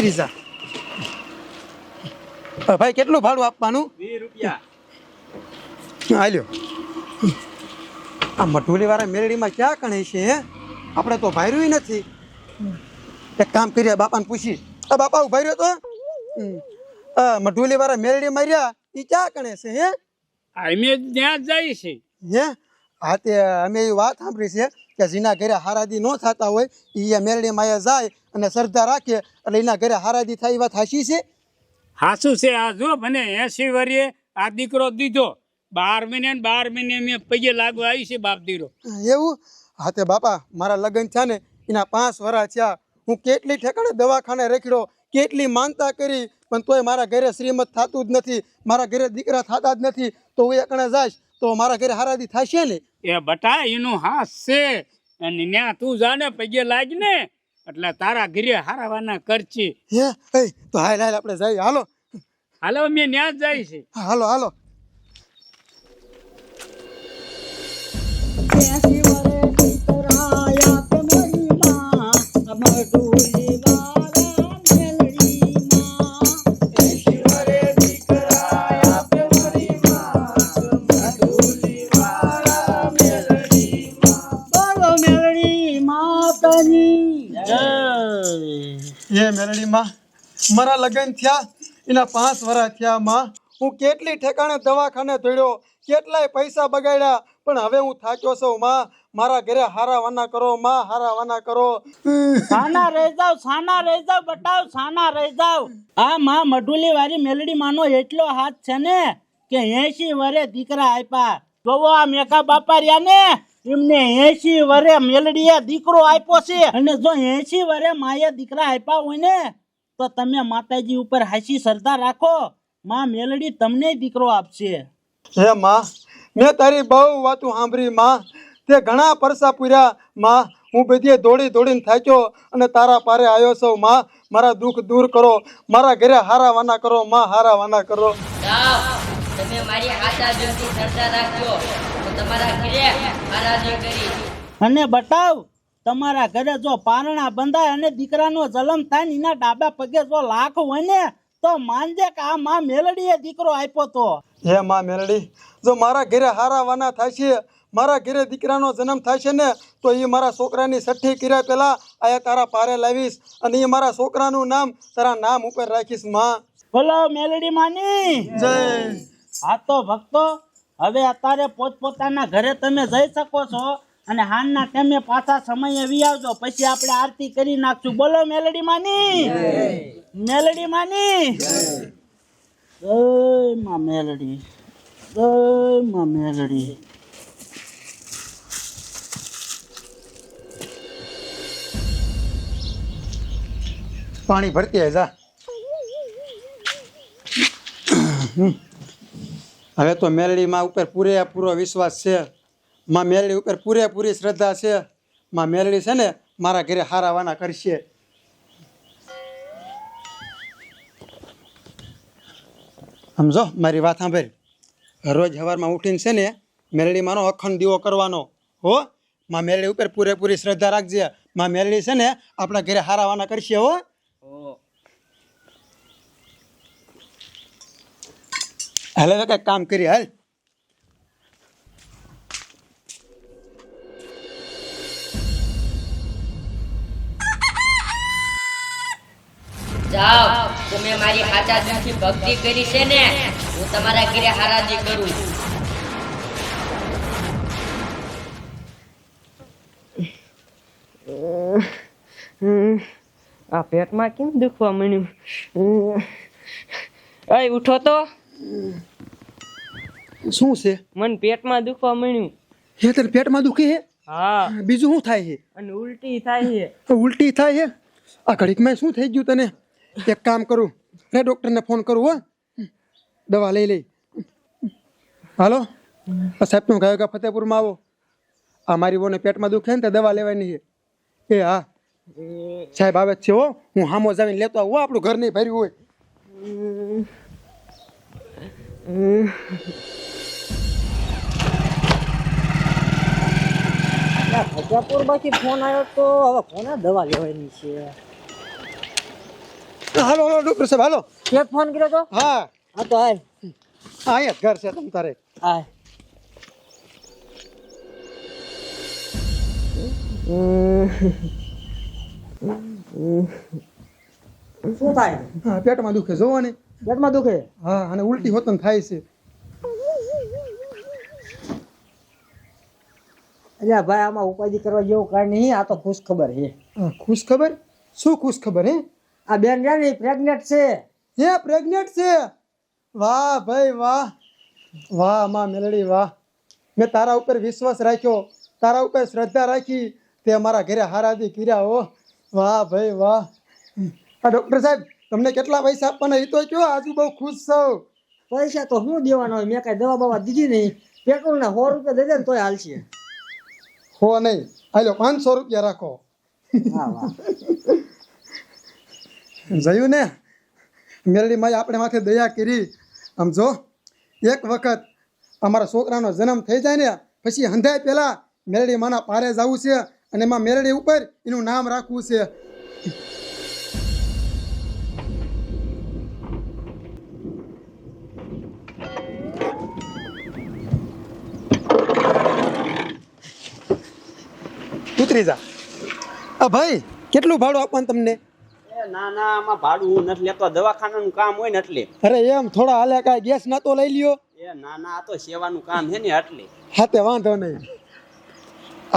ઉતરી ભાઈ કેટલું ભાડું આપવાનું? હાલ્યો આ મઢુલી વાળા મેરડીમાં ક્યાં કણે છે હે? આપણે તો ભાર્યું નથી. એક કામ કરીએ બાપાને પૂછી આ બાપા ઊભા રહ્યો તો? મઢુલી વાળા મેરડી માર્યા એ ક્યાં કણે છે હે? અમે ત્યાં જ જાય છે હે? હા તે અમે એ વાત સાંભળી છે. કે જેના ઘરે હારાદી ન થતા હોય એ મેરડી માયા જાય અને શ્રદ્ધા રાખે એટલે એના ઘરે હારાદી થાય એ વાત હાસી છે? હાસું છે આ જો મને એસી વર્ષે આ દીકરો દીધો. બાર મહિને બાર મહિને મેં પૈયે લાગુ આવી છે બાપ દીરો. એવું? હા તે બાપા મારા લગ્ન થયા ને એના પાંચ વરા થયા. હું કેટલી ઠેકાણે દવાખાને રખડ્યો કેટલી માનતા કરી પણ તોય મારા ઘરે શ્રીમત થતું જ નથી મારા ઘરે દીકરા થતા જ નથી તો હું એકણે જઈશ તો મારા ઘરે હારાદી થશે ને? એ બટા એનું હાસ છે. અને ન્યા તું જાને પગે લાગ ને એટલે તારા ઘરે હારાવાના કરચી હે? તો હાલ હાલ આપણે જઈએ. હાલો. હાલો મેં ન્યા જાય છે. હાલો હાલો. એ મેરડીમાં મારા લગ્ન થયા એના પાંચ વર્ષ થયા માં હું કેટલી ઠેકાણે દવાખાને દોડ્યો કેટલાય પૈસા બગાડ્યા પણ હવે હું થાક્યો છું માં. મારા ઘરે હારા વાના કરો માં હારા વાના કરો. સાના રહી જાવ સાના રહી જાવ બટાવ સાના રહી જાવ. આ માં મઢુલી વાળી મેલડી માનો એટલો હાથ છે ને કે એસી વરે દીકરા આપ્યા જોવો આ મેકા બાપા રહ્યા ને. એમને એસી વરે મેલડીએ દીકરો આપ્યો છે. અને જો એસી વરે માએ દીકરા આપ્યા હોય ને તો તમે માતાજી ઉપર હાસી શ્રદ્ધા રાખો. માં મેલડી તમને દીકરો આપશે. હે માં મેં તારી બહુ વાતો સાંભળી માં. તે ઘણા પરસા પૂર્યા માં. હું બધી દોડી દોડીને થાક્યો અને તારા પારે આવ્યો છું માં. મારા દુઃખ દૂર કરો મારા ઘરે હારા વાના કરો માં હારા વાના કરો. તમે મારી આશા જોતી શ્રદ્ધા રાખજો. તો તમારા ઘરે આરાધના કરી. અને બતાવ તમારા ઘરે જો પારણા બંધાય અને દીકરાનો જન્મ થાય ને એના ડાબા પગે જો લાખ હોય ને તો માનજે કે આ માં મેલડીએ દીકરો આપ્યો તો. હે માં મેલડી જો મારા ઘરે હારા વાના થાય છે મારા ઘરે દીકરાનો જન્મ થાય છે ને તો એ મારા છોકરાની છઠ્ઠી કર્યા પહેલા આયા તારા પારે લાવીશ અને એ મારા છોકરાનું નામ તારા નામ ઉપર રાખીશમાં. બોલો મેલડી માની. જય. હા તો ભક્તો હવે અત્યારે પોતપોતાના ઘરે તમે જઈ શકો છો અને હાનના ટાઈમે પાછા સમયે વી આવજો. પછી આપણે આરતી કરી નાખશું. બોલો મેલડી માની. મેલડી માની. માં મેલડી. માં મેલડી. પાણી ભરતી જા. હવે તો મેલડીમાં ઉપર પૂરેપૂરો વિશ્વાસ છે. માં મેલડી ઉપર પૂરેપૂરી શ્રદ્ધા છે. માં મેલડી છે ને મારા ઘરે હારાવાના કરશે. સમજો? મારી વાત સાંભળી. રોજ સવારમાં ઉઠીને છે ને મેલડીમાંનો અખંડ દીવો કરવાનો. હો? માં મેલડી ઉપર પૂરેપૂરી શ્રદ્ધા રાખજે. માં મેલડી છે ને આપણા ઘરે હારાવાના કરશે હો. હાલે તો કંઈક કામ કરી હાલ. જાઓ તમે મારી હાચા દિલથી ભક્તિ કરી છે ને હું તમારા ઘરે હારાજી કરું આ પેટમાં કેમ દુખવા મળ્યું ઉઠો તો. શું છે? મન પેટમાં દુખવા મળ્યું હે તને પેટમાં દુખે હે? હા. બીજું શું થાય અને ઉલટી થાય છે છે ઉલટી થાય છે આ ઘડીકમાં શું થઈ ગયું તને? એક કામ કરું રે ડૉક્ટરને ફોન કરું હો. દવા લઈ લઈ. હાલો? સાહેબ તું ગયો કે ફતેપુરમાં આવો. આ મારી બોને પેટમાં દુખે ને તે દવા લેવાની છે એ હા. સાહેબ આવે છે હો. હું હામો જાવીને લેતો આવું આપણું ઘર નહીં ભર્યું હોય. ફતેપુરમાંથી ફોન આવ્યો તો હવે કોને દવા લેવાની છે? હાલો હાલો ડોક્ટર સાહેબ હાલો. કે ફોન કર્યો તો? હા. હા તો હાલ હા, અહીંયા ઘર છે તમ તારે. હાલ શું થાય? હા પેટમાં દુખે જોવો ને. પેટમાં દુખે? હા અને ઉલટી હોતન થાય છે. અલ્યા ભાઈ આમાં ઉપાધિ કરવા જેવું કાંઈ નહીં આ તો ખુશ ખબર છે. ખુશ ખબર શું ખુશ ખબર હે? આ બેન છે ને પ્રેગ્નેન્ટ છે. હે પ્રેગ્નેન્ટ છે? વાહ ભાઈ વાહ. વાહમાં મેલડી વાહ. મેં તારા ઉપર વિશ્વાસ રાખ્યો. તારા ઉપર શ્રદ્ધા રાખી તે મારા ઘરે હારાદી કર્યા હો. વાહ ભાઈ વાહ. આ ડૉક્ટર સાહેબ તમને કેટલા પૈસા આપવાના એ તો કયો આજુ બહુ ખુશ છો. પૈસા તો શું દેવાના હોય મેં કાંઈ દવા બવા દીધી નહીં. પેટ્રોલ ના સો રૂપિયા દેજે દે ને તોય હાલશે. હો નહીં. હાલો પાંચસો રૂપિયા રાખો. જયું ને? મેરડી માએ આપણે માથે દયા કરી. આમ જો એક વખત અમારા છોકરાનો જન્મ થઈ જાય ને પછી હંધાય પહેલાં મેરડી માના પારે જવું છે અને એમાં મેરડી ઉપર એનું નામ રાખવું છે. ઉતરી જા. આ ભાઈ કેટલું ભાડું આપવાનું તમને? એ ના ના આમાં ભાડું હું નથી લેતો. દવાખાનાનું કામ હોય ને એટલે. અરે એમ થોડા હાલે કાંઈ ગેસ ના તો લઈ લ્યો? એ ના ના આ તો સેવાનું કામ છે ને એટલે. હા તે વાંધો નહીં.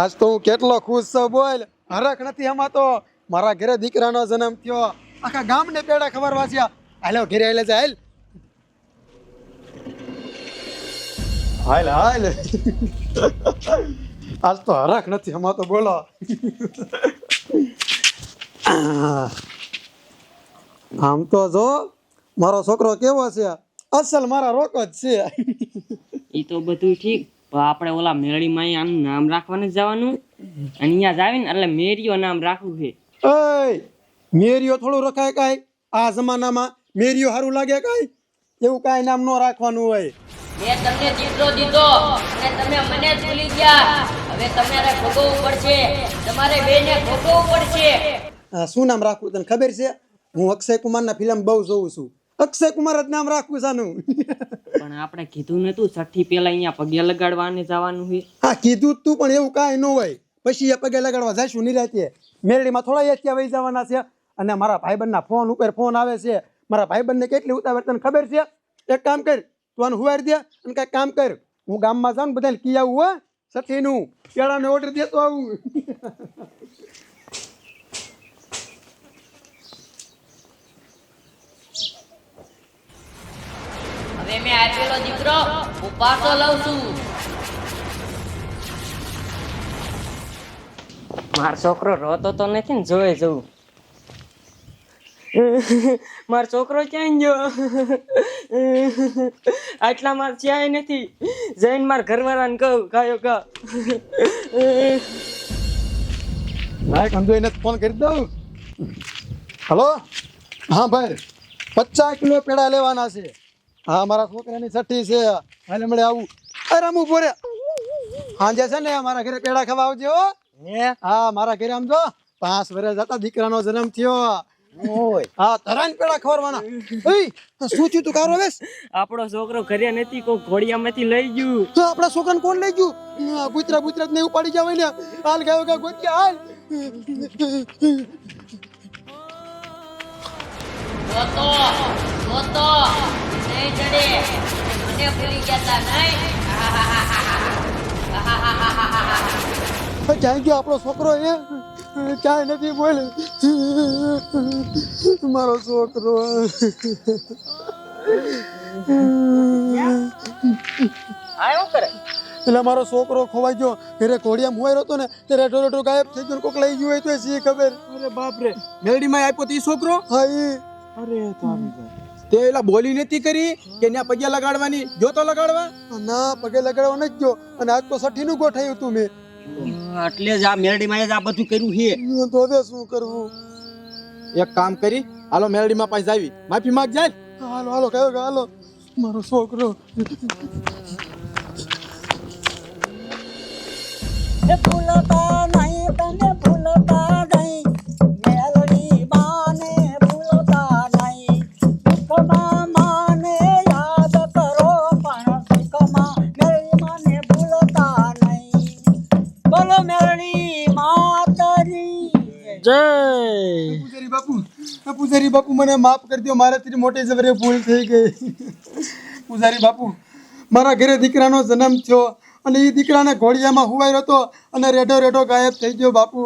આજ તો હું કેટલો ખુશ છું બોલ. હરખ નથી એમાં તો. મારા ઘરે દીકરાનો જન્મ થયો. આખા ગામને પેડા ખબર વાંચ્યા હાલો ઘરે હાલે જાય હાલ. હાલ હાલ. આજ તો હરાક નથી હમણાં તો બોલો. આમ તો જો મારો છોકરો કેવો છે? અસલ મારા રોક જ છે. એ તો બધું ઠીક પણ આપણે ઓલા મેળીમાં આનું નામ રાખવાનું જવાનું. અને અહીંયા જ આવીને એટલે મેરીઓ નામ રાખવું છે. ઓય મેરીઓ થોડું રખાય કાંઈ? આ જમાનામાં મેરીઓ સારું લાગે કાંઈ? એવું કાંઈ નામ ન રાખવાનું હોય. મેં તમને દીકરો દીધો. અને તમે મને ભૂલી ગયા. હવે તમારે ભોગવવું પડશે. તમારે બેને ભોગવવું પડશે. શું નામ રાખવું તને ખબર છે? હું અક્ષય કુમારના ફિલ્મ બહુ જોઉં છું. અક્ષય કુમાર જ નામ રાખવું સાનું પણ આપણે કીધું નતું છઠ્ઠી પેલા અહીંયા પગે લગાડવાને જવાનું છે. હા કીધું તું પણ એવું કાંઈ ન હોય. પછી એ પગે લગાડવા જઈશું નિરાતે. મેરડીમાં થોડા એથિયા વહી જવાના છે. અને મારા ભાઈબંધના ફોન ઉપર ફોન આવે છે. મારા ભાઈબંધને કેટલી ઉતાવળ તને ખબર છે? એક કામ કર તું હુવારી દે અને કાંઈ કામ કર. હું ગામમાં જાઉં બધાને કી આવું હો. સઠીનું કેળાને ઓર્ડર દેતો આવું. હવે મેં આપેલો દીકરો હું લઉં છું. મારો છોકરો રોતો તો નથી ને જોઈ જવું. મારો છોકરો ક્યાં ગયો. આટલા માર ક્યાંય નથી. જઈને માર ઘરવાળાને કહું કાયો કા ભાઈ કંદુ એને ફોન કરી દઉં. હલો? હા ભાઈ. પચાસ કિલો પેડા લેવાના છે. હા મારા છોકરાની છઠ્ઠી છે. હાલે મળે આવું. અરે હું ઊભો સાંજે છે ને મારા ઘરે પેડા ખાવા આવજે હો. હા? મારા ઘરે આમ જો. પાંચ વર્ષ હતા દીકરાનો જન્મ થયો. હા તરાન પેડા ખવડાવવાના ઓય શું થયું તું કારો વેસ આપણો છોકરો ઘરે નથી કોઈ ઘોડિયામાંથી લઈ ગયું. તો આપણા છોકરાને કોણ લઈ ગયું? ગુજરાત ગુજરાત ને ઉપાડી જાવ ને હાલ ગાયો ગા ગોત્યા હાલ. જોતો જોતો નહીં ચડે મને ભૂલી ગયા નહીં? ક્યાંય ગયો આપણો છોકરો એ ક્યાંય નથી બોલ. મારો છોકરો. એટલે મારો છોકરો ખોવાઈ ગયો. ઘરે ઘોડિયા મુવાઈ હતો ને ત્યારે રેટો રેટો ગાયબ થઈ ગયો કોક લઈ ગયું હોય તો સી ખબર. અરે બાપ રે મેલડીમાં આપ્યો તો ઈ છોકરો? હા એ અરે તે એલા બોલી નથી કરી કે ન્યા પગ્યા લગાડવાની? જો તો લગાડવા? ના પગે લગાડવા નથી ગયો. અને આજ તો સઠીનું ગોઠાયું હતું મેં. એટલે જ આ મેલડીમાં જ આ બધું કર્યું છે. તો હવે શું કરવું? એક કામ કરી હાલો મેરડીમાં પાસે આવી માફી માંગ જાય હાલો હાલો કયો હાલો. મારો છોકરો. ભૂલતા નહીં તને ભૂલતા આ પૂજારી બાપુ મને માફ કરી દો મારાથી મોટી જબરે ભૂલ થઈ ગઈ. પૂજારી બાપુ, મારા ઘરે દીકરાનો જન્મ થયો અને એ દીકરાને ઘોડિયામાં હુવાયો હતો અને રેડો રેડો ગાયબ થઈ ગયો બાપુ.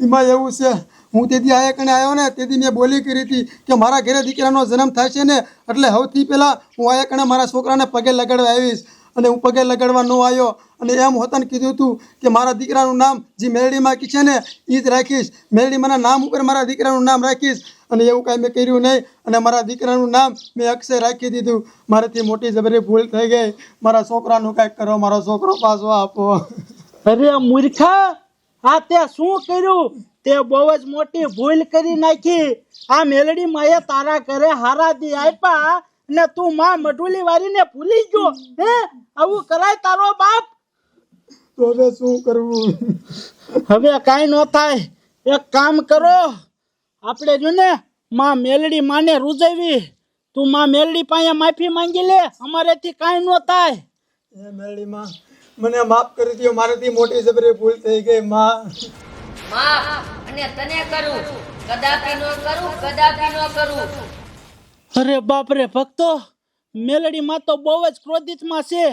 એમાં એવું છે, હું તેથી આયા કણે આવ્યો ને, તેથી મેં બોલી કરી હતી કે મારા ઘરે દીકરાનો જન્મ છે ને, એટલે સૌથી પહેલાં હું આયા કણે મારા છોકરાને પગે લગાડવા આવીશ અને હું પગે લગાડવા ન આવ્યો અને એમ હોતાને કીધું હતું કે મારા દીકરાનું નામ જે મેળડીમાં કી છે ને એ જ રાખીશ. મેલડીમાંના નામ ઉપર મારા દીકરાનું નામ રાખીશ. અને એવું કાંઈ મેં કર્યું નહીં. અને મારા દીકરાનું નામ મેં અક્ષય રાખી દીધું. મારાથી મોટી જબરી ભૂલ થઈ ગઈ. મારા છોકરાનું કાંઈક કરો મારો છોકરો પાછો આપો. અરે મૂર્ખા આ તે શું કર્યું? તે બહુ જ મોટી ભૂલ કરી નાખી. આ મેલડી માએ તારા ઘરે હારા દી આપ્યા ને તું માં મઢુલી વારીને ભૂલી ગયો. હે? આવું કરાય તારો બાપ. તો હવે શું કરવું? હવે કાંઈ ન થાય. એક કામ કરો. આપણે જો ને માં મેલડી માને રૂજવી તું માં મેલડી પાસે માફી માંગી લે અમારેથી કાંઈ ન થાય. એ મેલડીમાં મને માફ કરી દો મારાથી મોટી જબરી ભૂલ થઈ ગઈ માં. માફ અને તને કરું કદાપી ન કરું કદાપી ન કરું. અરે બાપ રે ભક્તો મેલડી માં તો બહુ જ ક્રોધિતમાં છે.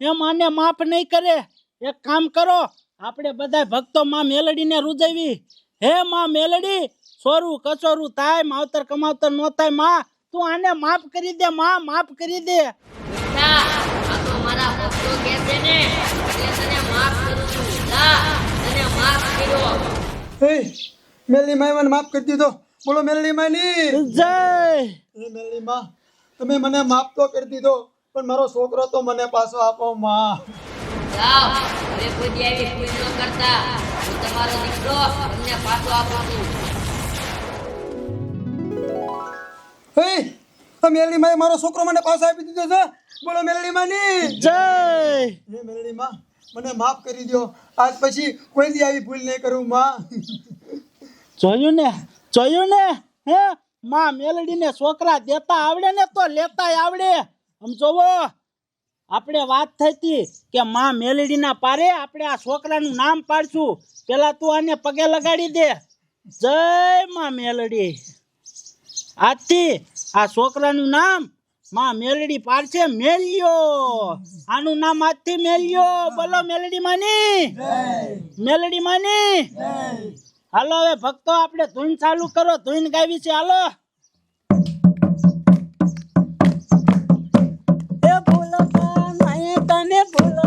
એમ આને માફ નહીં કરે. એક કામ કરો આપણે બધા ભક્તો માં મેલડીને રૂજવી. હે માં મેલડી સોરું કચોરું થાય માવતર કમાવતર નો થાયમાં તું આને માફ કરી દે માં માફ કરી દે. ના આ તો મારા ભક્તો કહે છે ને એટલે તને માફ કરું છું. જા તને માફ કર્યો. હે મેલડીમાં મને માફ કરી દીધો. બોલો મેલડીમાં ની જય. મેલી માં તમે મને માફ તો કરી દીધો પણ મારો છોકરો તો મને પાછો આપો માં. જાઓ હવે કોઈ આવી ભૂલ ન કરતા. હું તમારો દીકરો તમને પાછો આપું છું. હે આ મેલડીમાં મારો છોકરો મને પાછો આપી દીધો છે. બોલો મેલડીમાં ની જય. હે મેલડીમાં મને માફ કરી દો આજ પછી કોઈ દી આવી ભૂલ નહીં કરું માં. જોયું ને જોયું ને? હે માં મેલડીને છોકરા દેતા આવડે ને તો લેતા આવડે. આમ જોવો આપણે વાત થઈ હતી કે માં મેલડીના પારે આપણે આ છોકરાનું નામ પાડશું. પેલા તું આને પગે લગાડી દે. જય માં મેલડી. આજથી આ છોકરાનું નામમાં મેલડી પારસે મેલ્યો. આનું નામ આજથી મેલ્યો. બોલો મેલડી માની. મેલડી માની. હાલો હવે ભક્તો આપણે ધૂન ચાલુ કરો. ધૂન ગાવી છે. હાલો. એ ભૂલો નહીં તને ભૂલતા